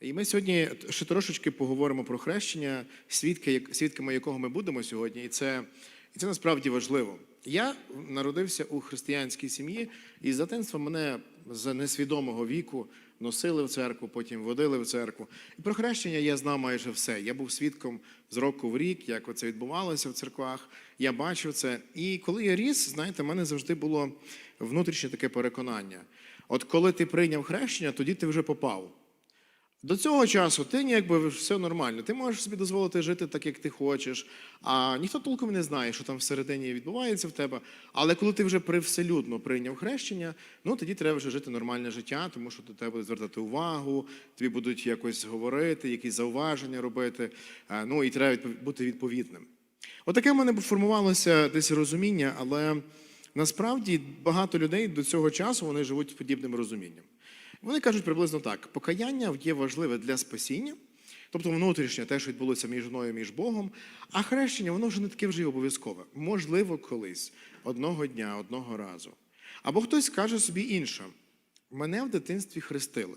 І ми сьогодні ще трошечки поговоримо про хрещення, свідки, свідками якого ми будемо сьогодні, і це, і це насправді важливо. Я народився у християнській сім'ї, і з дитинства мене з несвідомого віку носили в церкву, потім водили в церкву. І про хрещення я знав майже все. Я був свідком з року в рік, як це відбувалося в церквах. Я бачив це. І коли я ріс, знаєте, в мене завжди було внутрішнє таке переконання. От коли ти прийняв хрещення, тоді ти вже попав. До цього часу ти якби все нормально. Ти можеш собі дозволити жити так, як ти хочеш, а ніхто толком не знає, що там всередині відбувається в тебе. Але коли ти вже привселюдно прийняв хрещення, ну тоді треба вже жити нормальне життя, тому що до тебе будуть звертати увагу, тобі будуть якось говорити, якісь зауваження робити. е, Ну і треба бути відповідним. Отаке в мене формувалося десь розуміння, але насправді багато людей до цього часу вони живуть з подібним розумінням. Вони кажуть приблизно так: покаяння є важливе для спасіння, тобто внутрішнє те, що відбулося між мною між Богом, а хрещення воно вже не таке вже й обов'язкове. Можливо, колись, одного дня, одного разу. Або хтось скаже собі інше: мене в дитинстві хрестили.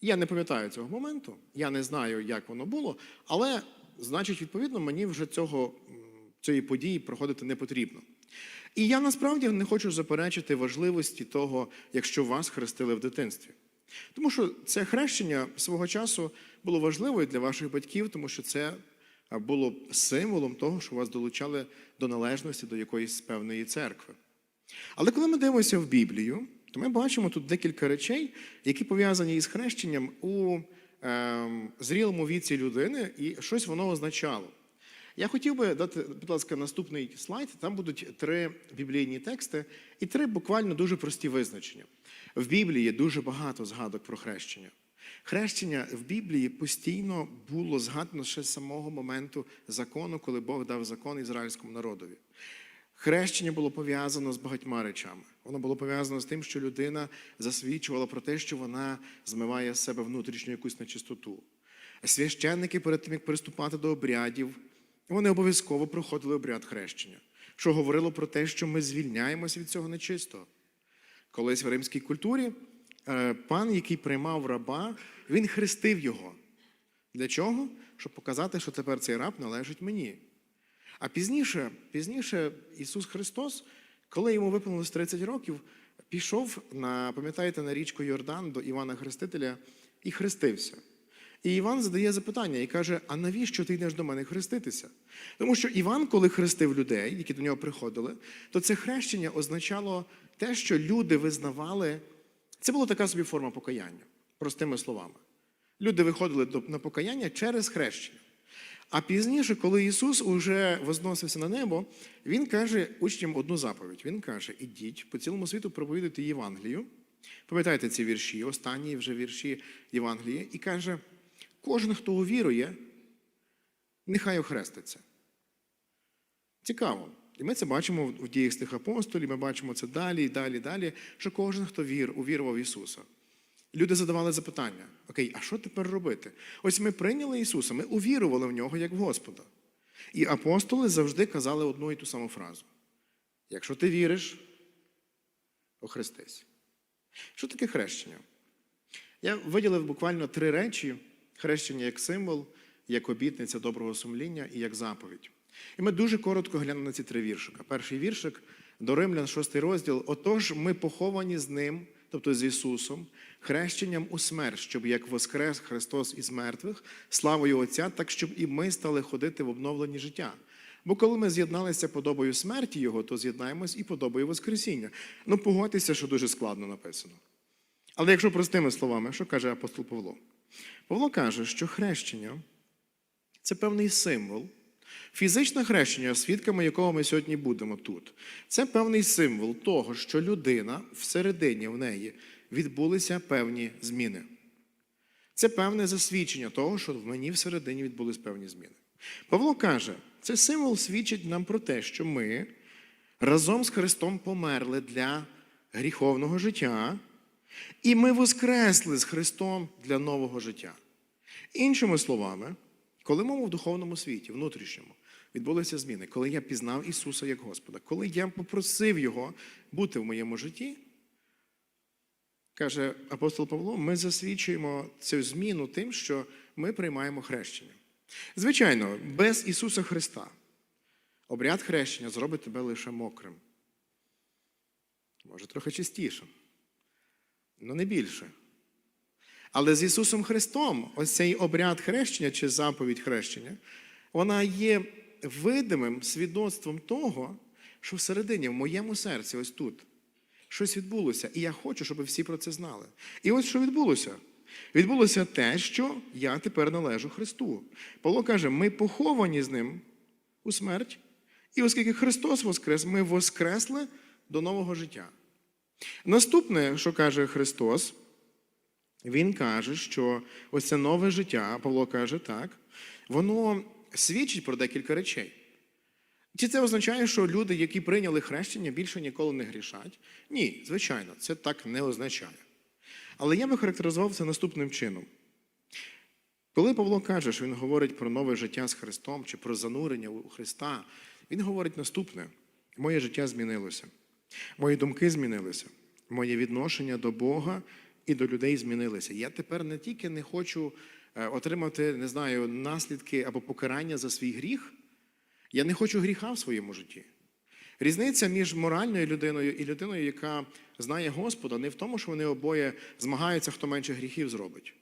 Я не пам'ятаю цього моменту, я не знаю, як воно було, але, значить, відповідно, мені вже цього, цієї події проходити не потрібно. І я насправді не хочу заперечити важливості того, якщо вас хрестили в дитинстві. Тому що це хрещення свого часу було важливою для ваших батьків, тому що це було символом того, що вас долучали до належності до якоїсь певної церкви. Але коли ми дивимося в Біблію, то ми бачимо тут декілька речей, які пов'язані із хрещенням у ем, зрілому віці людини, і щось воно означало. Я хотів би дати, будь ласка, наступний слайд. Там будуть три біблійні тексти і три буквально дуже прості визначення. В Біблії дуже багато згадок про хрещення. Хрещення в Біблії постійно було згадано ще з самого моменту закону, коли Бог дав закон ізраїльському народові. Хрещення було пов'язано з багатьма речами. Воно було пов'язано з тим, що людина засвідчувала про те, що вона змиває з себе внутрішню якусь нечистоту. Священники перед тим, як приступати до обрядів, вони обов'язково проходили обряд хрещення, що говорило про те, що ми звільняємося від цього нечистого. Колись в римській культурі е, пан, який приймав раба, він хрестив його. Для чого? Щоб показати, що тепер цей раб належить мені. А пізніше, пізніше Ісус Христос, коли йому виповнилось 30 років, пішов на, пам'ятаєте, на річку Йордан до Івана Хрестителя і хрестився. І Іван задає запитання і каже: А навіщо ти йдеш до мене хреститися? Тому що Іван, коли хрестив людей, які до нього приходили, то це хрещення означало те, що люди визнавали. Це була така собі форма покаяння, простими словами. Люди виходили на покаяння через хрещення. А пізніше, коли Ісус уже возносився на небо, Він каже учням одну заповідь. Він каже: ідіть по цілому світу проповідуйте Євангелію. Пам'ятаєте ці вірші, останні вже вірші Євангелії, і каже: кожен, хто увірує, нехай охреститься. Цікаво. І ми це бачимо в діях тих апостолів, ми бачимо це далі і далі, далі, що кожен, хто вір, увірував Ісуса. Люди задавали запитання: Окей, а що тепер робити? Ось ми прийняли Ісуса, ми увірували в нього як в Господа. І апостоли завжди казали одну і ту саму фразу: якщо ти віриш, охрестись. Що таке хрещення? Я виділив буквально три речі: хрещення як символ, як обітниця доброго сумління і як заповідь. І ми дуже коротко глянемо на ці три віршика. Перший віршик до Римлян, шостий розділ. Отож, ми поховані з ним, тобто з Ісусом, хрещенням у смерть, щоб як воскрес Христос із мертвих, славою Отця, так щоб і ми стали ходити в обновленні життя. Бо коли ми з'єдналися подобою смерті Його, то з'єднаємось і подобою Воскресіння. Ну, погодьтеся, що дуже складно написано. Але якщо простими словами, що каже апостол Павло? Павло каже, що хрещення це певний символ. Фізичне хрещення, свідками якого ми сьогодні будемо тут, це певний символ того, що людина всередині в неї відбулися певні зміни. Це певне засвідчення того, що в мені всередині відбулись певні зміни. Павло каже, це символ свідчить нам про те, що ми разом з Христом померли для гріховного життя, і ми воскресли з Христом для нового життя. Іншими словами, коли ми в духовному світі, внутрішньому, відбулися зміни, коли я пізнав Ісуса як Господа, коли я попросив Його бути в моєму житті, каже апостол Павло, ми засвідчуємо цю зміну тим, що ми приймаємо хрещення. Звичайно, без Ісуса Христа обряд хрещення зробить тебе лише мокрим. Може, трохи чистішим, але не більше. Але з Ісусом Христом, ось цей обряд хрещення чи заповідь хрещення, вона є видимим свідоцтвом того, що всередині, в моєму серці, ось тут, щось відбулося. І я хочу, щоб всі про це знали. І ось що відбулося. Відбулося те, що я тепер належу Христу. Павло каже: ми поховані з ним у смерть, і оскільки Христос воскрес, ми воскресли до нового життя. Наступне, що каже Христос, він каже, що ось це нове життя, Павло каже так, воно свідчить про декілька речей. Чи це означає, що люди, які прийняли хрещення, більше ніколи не грішать? Ні, звичайно, це так не означає. Але я би характеризував це наступним чином. Коли Павло каже, що він говорить про нове життя з Христом чи про занурення у Христа, він говорить наступне: моє життя змінилося, мої думки змінилися, моє відношення до Бога і до людей змінилися. Я тепер не тільки не хочу е, отримати, не знаю, наслідки або покарання за свій гріх, я не хочу гріха в своєму житті. Різниця між моральною людиною і людиною, яка знає Господа, не в тому, що вони обоє змагаються, хто менше гріхів зробить.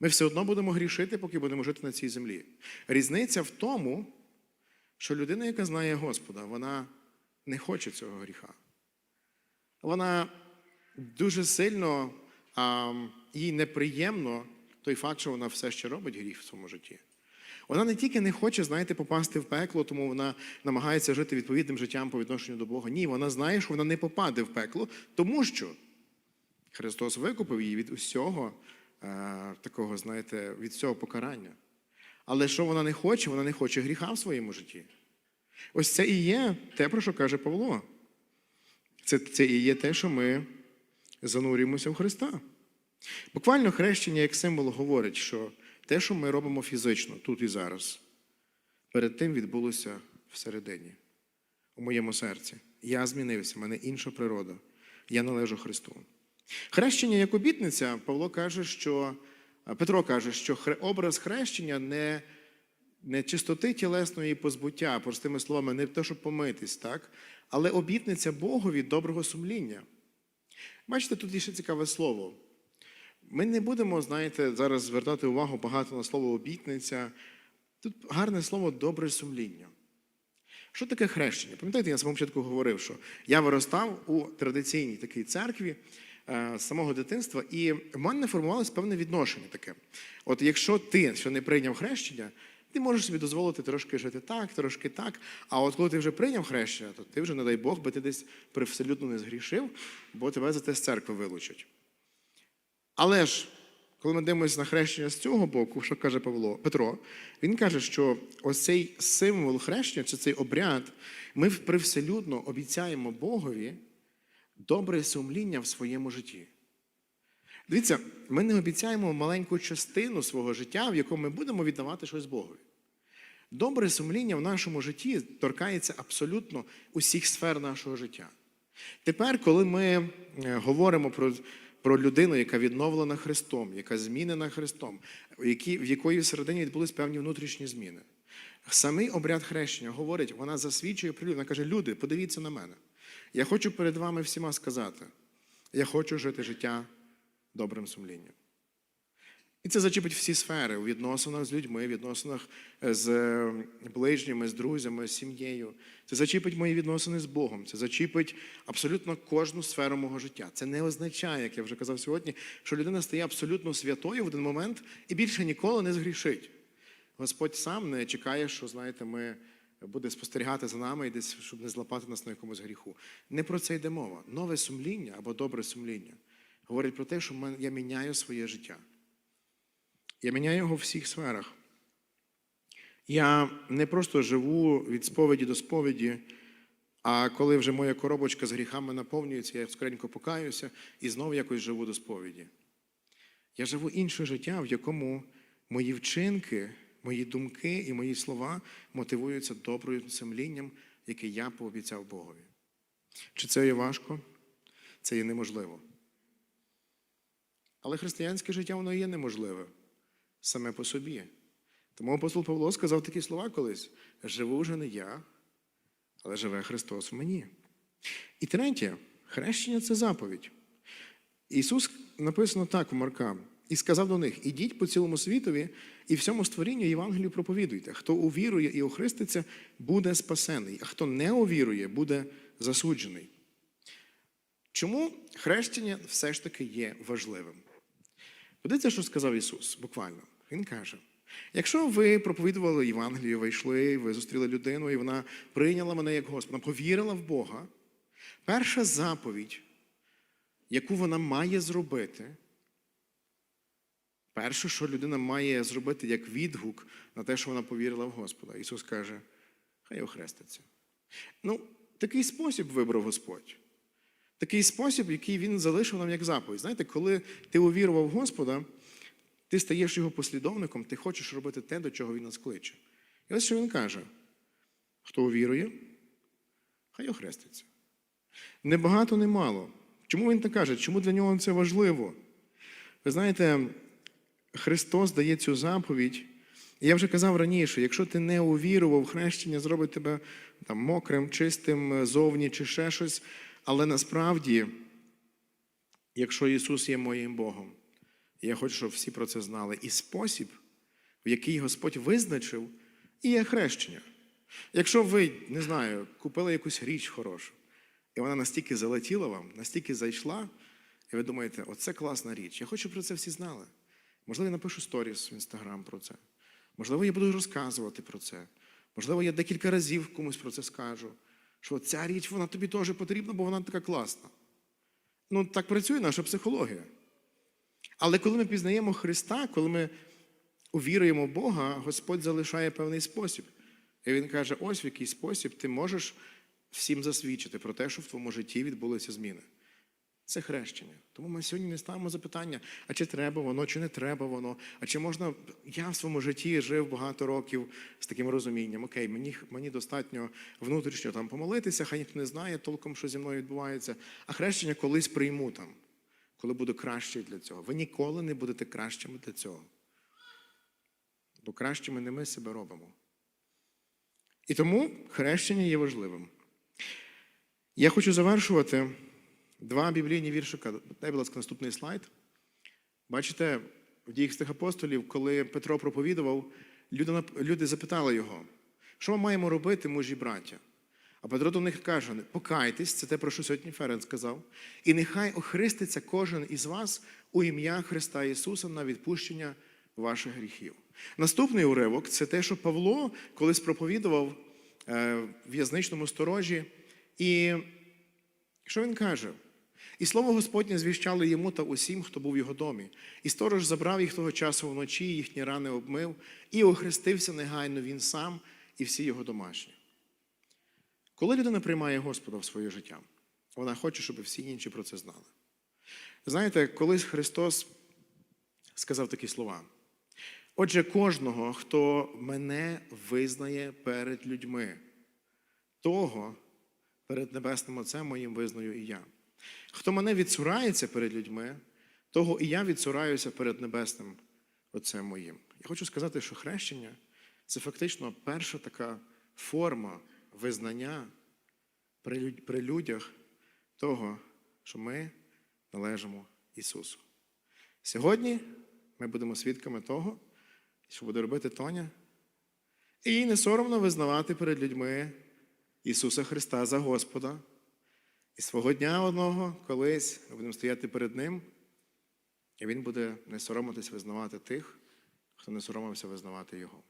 Ми все одно будемо грішити, поки будемо жити на цій землі. Різниця в тому, що людина, яка знає Господа, вона не хоче цього гріха. Вона дуже сильно а, їй неприємно той факт, що вона все ще робить гріх в своєму житті. Вона не тільки не хоче, знаєте, попасти в пекло, тому вона намагається жити відповідним життям по відношенню до Бога. Ні, вона знає, що вона не попаде в пекло, тому що Христос викупив її від усього е, такого, знаєте, від всього покарання. Але що вона не хоче? Вона не хоче гріха в своєму житті. Ось це і є те, про що каже Павло. Це, це і є те, що ми занурюємося в Христа. Буквально хрещення як символ говорить, що те, що ми робимо фізично тут і зараз, перед тим відбулося всередині, у моєму серці. Я змінився, в мене інша природа. Я належу Христу. Хрещення як обітниця, Павло каже, що Петро каже, що образ хрещення не, не чистоти тілесної позбуття, простими словами, не те, щоб помитись, так? але обітниця Богові доброго сумління. Бачите, тут є ще цікаве слово. Ми не будемо, знаєте, зараз звертати увагу багато на слово обітниця. Тут гарне слово добре сумління. Що таке хрещення? Пам'ятаєте, я на самому початку говорив, що я виростав у традиційній такій церкві е, з самого дитинства, і в мене формувалось певне відношення таке. От якщо ти ще не прийняв хрещення, ти можеш собі дозволити трошки жити так, трошки так. А от коли ти вже прийняв хрещення, то ти вже, не дай Бог, би ти десь привселюдно не згрішив, бо тебе за те з церкви вилучать. Але ж, коли ми дивимося на хрещення з цього боку, що каже Павло Петро, він каже, що ось цей символ хрещення, чи цей обряд, ми привселюдно обіцяємо Богові добре сумління в своєму житті. Дивіться, ми не обіцяємо маленьку частину свого життя, в якому ми будемо віддавати щось Богові. Добре сумління в нашому житті торкається абсолютно усіх сфер нашого життя. Тепер, коли ми е, говоримо про, про людину, яка відновлена Христом, яка змінена Христом, в якій- в якої всередині відбулись певні внутрішні зміни, самий обряд хрещення говорить, вона засвідчує при людях, вона каже: люди, подивіться на мене. Я хочу перед вами всіма сказати: я хочу жити життя добрим сумлінням. І це зачепить всі сфери у відносинах з людьми, в відносинах з е, ближніми, з друзями, з сім'єю. Це зачепить мої відносини з Богом. Це зачепить абсолютно кожну сферу мого життя. Це не означає, як я вже казав сьогодні, що людина стає абсолютно святою в один момент і більше ніколи не згрішить. Господь сам не чекає, що, знаєте, ми буде спостерігати за нами і десь, щоб не злапати нас на якомусь гріху. Не про це йде мова. Нове сумління або добре сумління говорить про те, що я міняю своє життя. Я міняю його в всіх сферах. Я не просто живу від сповіді до сповіді, а коли вже моя коробочка з гріхами наповнюється, я скоренько покаюся і знову якось живу до сповіді. Я живу інше життя, в якому мої вчинки, мої думки і мої слова мотивуються добрим сумлінням, яке я пообіцяв Богові. Чи це є важко? Це є неможливо. Але християнське життя воно є неможливе саме по собі. Тому апостол Павло сказав такі слова колись: живу вже не я, але живе Христос в мені. І третє, хрещення це заповідь. Ісус написано так у Марка, і сказав до них: ідіть по цілому світові і всьому створінню Євангелію проповідуйте. Хто увірує і охриститься, буде спасений, а хто не увірує, буде засуджений. Чому хрещення все ж таки є важливим? Подивіться, що сказав Ісус, буквально. Він каже: якщо ви проповідували Євангелію, ви йшли, ви зустріли людину, і вона прийняла мене як Господа, повірила в Бога, перша заповідь, яку вона має зробити, перше, що людина має зробити як відгук на те, що вона повірила в Господа. Ісус каже, хай охреститься. Ну, такий спосіб вибрав Господь. Такий спосіб, який він залишив нам як заповідь. Знаєте, коли ти увірував Господа, ти стаєш його послідовником, ти хочеш робити те, до чого він нас кличе. І ось що він каже: хто увірує, хай охреститься. Не багато, не мало. Чому він так каже? Чому для нього це важливо? Ви знаєте, Христос дає цю заповідь. Я вже казав раніше, якщо ти не увірував, хрещення зробить тебе там, мокрим, чистим, зовні чи ще щось. Але насправді, якщо Ісус є моїм Богом, я хочу, щоб всі про це знали, і спосіб, в який Господь визначив, і є хрещення. Якщо ви, не знаю, купили якусь річ хорошу, і вона настільки залетіла вам, настільки зайшла, і ви думаєте, оце класна річ. Я хочу, про це всі знали. Можливо, я напишу сторіс в інстаграм про це. Можливо, я буду розказувати про це. Можливо, я декілька разів комусь про це скажу. Що ця річ вона тобі теж потрібна, бо вона така класна. Ну, так працює наша психологія. Але коли ми пізнаємо Христа, коли ми увіруємо в Бога, Господь залишає певний спосіб. І Він каже: ось в який спосіб ти можеш всім засвідчити про те, що в твоєму житті відбулися зміни. Це хрещення. Тому ми сьогодні не ставимо запитання, а чи треба воно, чи не треба воно, а чи можна. Я в своєму житті жив багато років з таким розумінням, окей, мені, мені достатньо внутрішньо там помолитися, хай ніхто не знає толком, що зі мною відбувається, а хрещення колись прийму там, коли буду краще для цього. Ви ніколи не будете кращими для цього. Бо кращими не ми себе робимо. І тому хрещення є важливим. Я хочу завершувати. Два біблійні віршика. Дай, будь ласка, наступний слайд. Бачите, в діях тих апостолів, коли Петро проповідував, люди запитали його, що ми маємо робити, мужі браття? А Петро до них каже: покайтесь, це те, про що сьогодні Ферен сказав, і нехай охриститься кожен із вас у ім'я Христа Ісуса на відпущення ваших гріхів. Наступний уривок це те, що Павло колись проповідував е, в в'язничному сторожі. І що він каже? І слово Господнє звіщало йому та усім, хто був в його домі. І сторож забрав їх того часу вночі, їхні рани обмив, і охрестився негайно він сам і всі його домашні. Коли людина приймає Господа в своє життя, вона хоче, щоб всі інші про це знали. Знаєте, колись Христос сказав такі слова. Отже, кожного, хто мене визнає перед людьми, того перед Небесним Отцем моїм визнаю і я. Хто мене відсурається перед людьми, того і я відсураюся перед Небесним Отцем моїм. Я хочу сказати, що хрещення це фактично перша така форма визнання при людях того, що ми належимо Ісусу. Сьогодні ми будемо свідками того, що буде робити Тоня, і їй не соромно визнавати перед людьми Ісуса Христа за Господа. І свого дня одного колись ми будемо стояти перед Ним, і Він буде не соромитись визнавати тих, хто не соромився визнавати Його.